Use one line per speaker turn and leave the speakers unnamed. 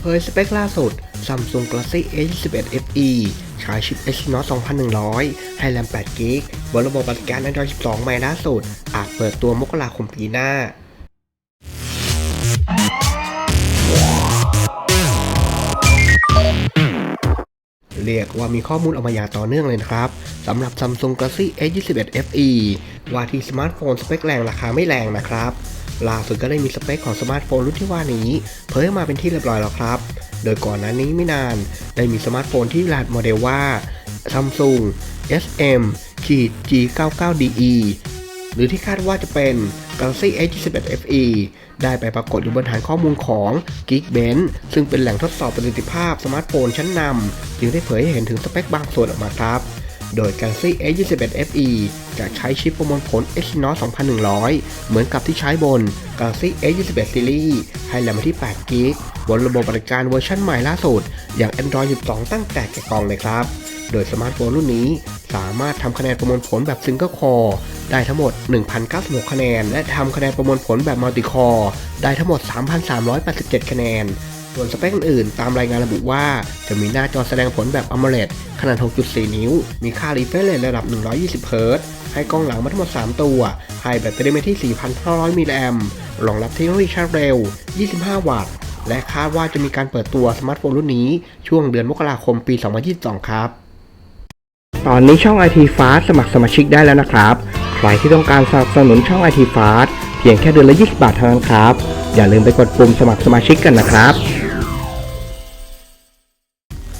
เผยสเปคล่าสุด Samsung Galaxy A21 FE ใช้ชิป Exynos 2100 ให้แรม8 g b บนระบบปฏิการ Android 12 ใหม่ล่าสุด อาจเปิดตัวมกราคมปีหน้า เรียกว่ามีข้อมูลออกมาอย่างต่อเนื่องเลยนะครับสำหรับ Samsung Galaxy A21 FE ว่าที่สมาร์ทโฟนสเปคแรงราคาไม่แรงนะครับ ล่าสุดก็ได้มีสเปคของสมาร์ทโฟนรุ่นที่ว่านี้ เผยออกมาเป็นที่เรียบร้อยแล้วครับ โดยก่อนหน้านี้ไม่นาน ได้มีสมาร์ทโฟนที่รหัสโมเดลว่า Samsung SM G99DE หรือที่คาดว่าจะเป็น Galaxy A21 FE ได้ไปปรากฏอยู่บนฐานข้อมูลของ Geekbench ซึ่งเป็นแหล่งทดสอบประสิทธิภาพสมาร์ทโฟนชั้นนำจึงได้เผยให้เห็นถึงสเปคบางส่วนออกมาครับ โดย Galaxy A21 FE จะใช้ชิปประมวลผล Exynos 2100 เหมือนกับที่ใช้บน Galaxy A21 Series ให้แรมที่8 g b บนระบบปฏิการเวอร์ชันใหม่ล่าสุด อย่าง Android 12 ตั้งแต่แกะกล่องเลยครับ โดยสมาร์ทโฟนรุ่นนี้สามารถทำคะแนนประมวลผลแบบ Single Core ได้ทั้งหมด 1,096 คะแนน และทำคะแนนประมวลผลแบบ Multi Core ได้ทั้งหมด 3,387 คะแนน ส่วนสเปคอื่นๆตามรายงานระบุว่า จะมีหน้าจอแสดงผลแบบ AMOLED ขนาด 6.4 นิ้ว มีค่า refresh rate ระดับ 120เฮิรตซ์ให้กล้องหลังมาทั้งหมด 3 ตัว ให้แบตเตอรี่มาที่ 4,500 มิลลิแอมป์รองรับเทคโนโลยีชาร์จเร็ว 25 วัตต์ และคาดว่าจะมีการเปิดตัวสมาร์ทโฟนรุ่นนี้ช่วงเดือนมกราคมปี 2022 ครับ ตอนนี้ช่อง IT Fast สมัครสมาชิกได้แล้วนะครับ ใครที่ต้องการสนับสนุนช่อง IT Fast เพียงแค่เดือนละ 20 บาทเท่านั้นครับ อย่าลืมไปกดปุ่มสมัครสมาชิกกันนะครับ